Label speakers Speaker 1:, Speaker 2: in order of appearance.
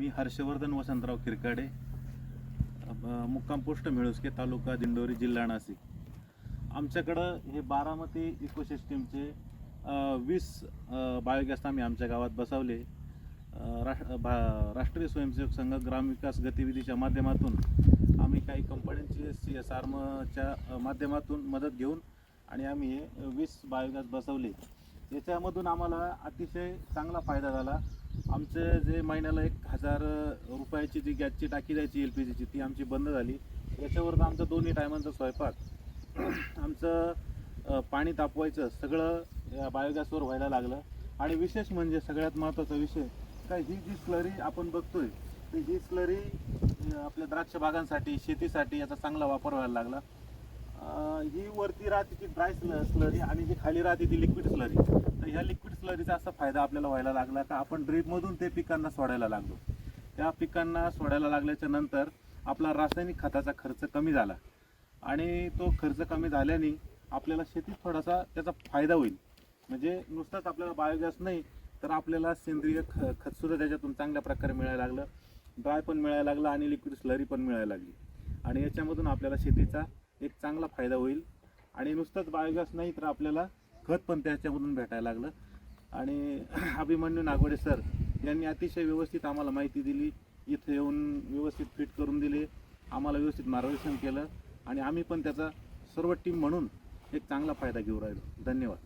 Speaker 1: मी हर्षवर्धन वसंतराव खिरकाडे. मुक्काम पोस्ट मिळुसके तालुका दिंडोरी जिल्हा नाशिक. आमच्याकडं हे बारामती इकोसिस्टीमचे वीस बायोगॅस आम्ही आमच्या गावात बसवले. राष्ट्र भा राष्ट्रीय स्वयंसेवक संघ ग्रामविकास गतिविधीच्या माध्यमातून आम्ही काही कंपन्यांची सी एस आर्मच्या माध्यमातून मदत घेऊन आणि आम्ही हे वीस बायोगॅस बसवले. याच्यामधून आम्हाला अतिशय चांगला फायदा झाला. आमचे जे महिन्याला एक हजार रुपयाची जी गॅसची टाकी जायची एल पी जीची ती आमची बंद झाली. याच्यावर आमचा दोन्ही टायमांचा स्वयंपाक आमचं पाणी तापवायचं सगळं या बायोगॅसवर व्हायला लागलं. आणि विशेष म्हणजे सगळ्यात महत्त्वाचा विषय काय ही जी स्लरी आपण बघतोय ही स्लरी आपल्या द्राक्ष बागांसाठी शेतीसाठी याचा चांगला वापर व्हायला लागला. ही वरती राहते ती ड्राय स्लरी आणि जी खाली राहते ती लिक्विड स्लरी तर ह्या लिक्विड स्लरीचा असा फायदा आपल्याला व्हायला लागला का आपण ड्रीपमधून ते पिकांना सोडायला लागलो. त्या पिकांना सोडायला लागल्याच्या नंतर आपला रासायनिक खताचा खर्च कमी झाला. आणि तो खर्च कमी झाल्याने आपल्याला शेतीत थोडासा त्याचा फायदा होईल. म्हणजे नुसताच आपल्याला बायोगॅस नाही तर आपल्याला सेंद्रिय ख खतसुद्धा त्याच्यातून चांगल्या प्रकारे मिळायला लागलं. ड्राय पण मिळायला लागलं आणि लिक्विड स्लरी पण मिळायला लागली. आणि याच्यामधून आपल्याला शेतीचा एक चांगला फायदा होईल. आणि नुसतंच बायोगॅस नाही तर आपल्याला खत पण त्याच्यामधून भेटायला लागलं. आणि अभिमन्यू नागवडे सर यांनी अतिशय व्यवस्थित आम्हाला माहिती दिली. इथे येऊन व्यवस्थित फिट करून दिले. आम्हाला व्यवस्थित मार्गदर्शन केलं. आणि आम्ही पण त्याचा सर्व टीम म्हणून एक चांगला फायदा घेऊ राहिलो. धन्यवाद.